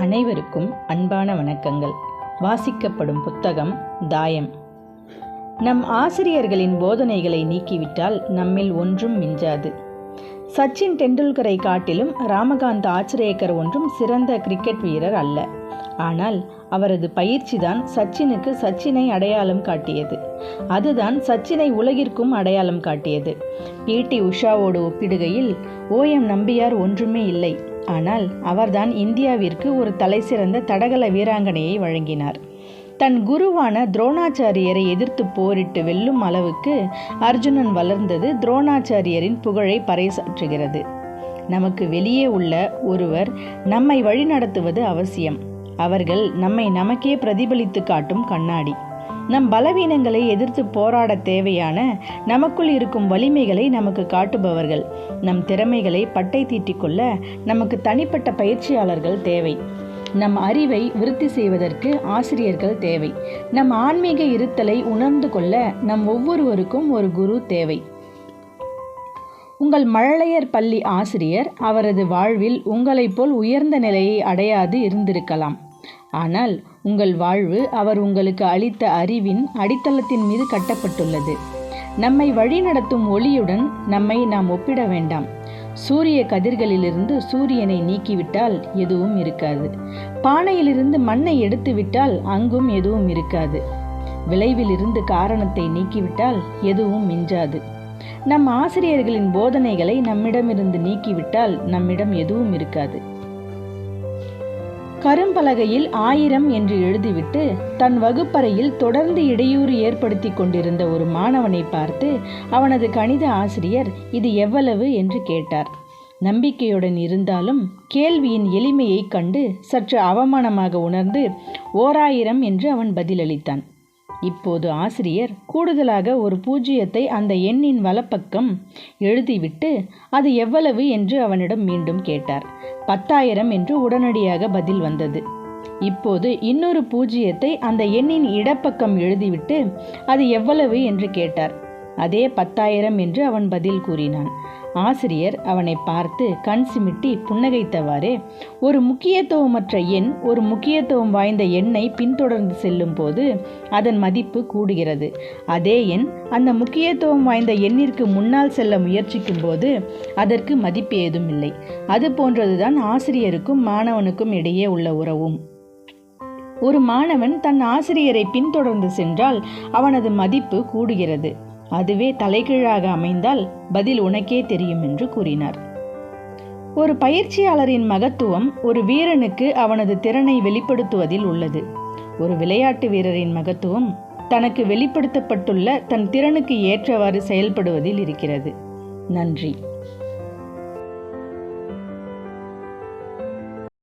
அனைவருக்கும் அன்பான வணக்கங்கள். வாசிக்கப்படும் புத்தகம் தாயம். நம் ஆசிரியர்களின் போதனைகளை நீக்கிவிட்டால் நம்மில் ஒன்றும் மிஞ்சாது. சச்சின் டெண்டுல்கரை காட்டிலும் ராமகாந்த் ஆச்சரேக்கர் ஒன்றும் சிறந்த கிரிக்கெட் வீரர் அல்ல. ஆனால் அவரது பயிற்சிதான் சச்சினுக்கு சச்சினை அடையாளம் காட்டியது. அதுதான் சச்சினை உலகிற்கும் அடையாளம் காட்டியது. பிடி உஷாவோடு ஒப்பிடுகையில் ஓஎம் நம்பியார் ஒன்றுமே இல்லை. ஆனால் அவர்தான் இந்தியாவிற்கு ஒரு தலைசிறந்த தடகள வீராங்கனையை வழங்கினார். தன் குருவான துரோணாச்சாரியரை எதிர்த்து போரிட்டு வெல்லும் அளவுக்கு அர்ஜுனன் வளர்ந்தது துரோணாச்சாரியரின் புகழை பறைசாற்றுகிறது. நமக்கு வெளியே உள்ள ஒருவர் நம்மை வழிநடத்துவது அவசியம். அவர்கள் நம்மை நமக்கே பிரதிபலித்து காட்டும் கண்ணாடி. நம் பலவீனங்களை எதிர்த்து போராட தேவையான நமக்குள் இருக்கும் வலிமைகளை நமக்கு காட்டுபவர்கள். நம் திறமைகளை பட்டை தீட்டிக்கொள்ள நமக்கு தனிப்பட்ட பயிற்சியாளர்கள் தேவை. நம் அறிவை விருத்தி செய்வதற்கு ஆசிரியர்கள் தேவை. நம் ஆன்மீக இருத்தலை உணர்ந்து கொள்ள நம் ஒவ்வொருவருக்கும் ஒரு குரு தேவை. உங்கள் மழலையர் பள்ளி ஆசிரியர் அவரது வாழ்வில் உங்களைப் போல் உயர்ந்த நிலையை அடையாது இருந்திருக்கலாம். ஆனால் உங்கள் வாழ்வு அவர் உங்களுக்கு அளித்த அறிவின் அடித்தளத்தின் மீது கட்டப்பட்டுள்ளது. நம்மை வழிநடத்தும் ஒளியுடன் நம்மை நாம் ஒப்பிட வேண்டாம். சூரிய கதிர்களிலிருந்து சூரியனை நீக்கிவிட்டால் எதுவும் இருக்காது. பானையிலிருந்து மண்ணை எடுத்துவிட்டால் அங்கும் எதுவும் இருக்காது. விளைவிலிருந்து காரணத்தை நீக்கிவிட்டால் எதுவும் மிஞ்சாது. நம் ஆசிரியர்களின் போதனைகளை நம்மிடமிருந்து நீக்கிவிட்டால் நம்மிடம் எதுவும் இருக்காது. கரும்பலகையில் ஆயிரம் என்று எழுதிவிட்டு தன் வகுப்பறையில் தொடர்ந்து இடையூறு ஏற்படுத்தி கொண்டிருந்த ஒரு மாணவனை பார்த்து அவனது கணித ஆசிரியர் இது எவ்வளவு? என்று கேட்டார். நம்பிக்கையுடன் இருந்தாலும் கேள்வியின் எளிமையைக் கண்டு சற்று அவமானமாக உணர்ந்து ஓராயிரம் என்று அவன் பதிலளித்தான். இப்போது ஆசிரியர் கூடுதலாக ஒரு பூஜ்ஜியத்தை அந்த எண்ணின் வலப்பக்கம் எழுதிவிட்டு அது எவ்வளவு? என்று அவனிடம் மீண்டும் கேட்டார். பத்தாயிரம் என்று உடனடியாக பதில் வந்தது. இப்போது இன்னொரு பூஜ்ஜியத்தை அந்த எண்ணின் இடப்பக்கம் எழுதிவிட்டு அது எவ்வளவு? என்று கேட்டார். அதே பத்தாயிரம் என்று அவன் பதில் கூறினான். ஆசிரியர் அவனை பார்த்து கண் சிமிட்டி புன்னகைத்தவாறே ஒரு முக்கியத்துவமற்ற எண் ஒரு முக்கியத்துவம் வாய்ந்த எண்ணை பின்தொடர்ந்து செல்லும் போது அதன் மதிப்பு கூடுகிறது. அதே எண் அந்த முக்கியத்துவம் வாய்ந்த எண்ணிற்கு முன்னால் செல்ல முயற்சிக்கும் போது அதற்கு மதிப்பு ஏதும் இல்லை அது போன்றதுதான் ஆசிரியருக்கும் மாணவனுக்கும் இடையே உள்ள உறவும். ஒரு மாணவன் தன் ஆசிரியரை பின்தொடர்ந்து சென்றால் அவனது மதிப்பு கூடுகிறது. அதுவே தலைகீழாக அமைந்தால் பதில் உனக்கே தெரியும் என்று கூறினார். ஒரு பயிற்சியாளரின் மகத்துவம் ஒரு வீரனுக்கு அவனது திறனை வெளிப்படுத்துவதில் உள்ளது. ஒரு விளையாட்டு வீரரின் மகத்துவம் தனக்கு வெளிப்படுத்தப்பட்டுள்ள தன் திறனுக்கு ஏற்றவாறு செயல்படுவதில் இருக்கிறது. நன்றி.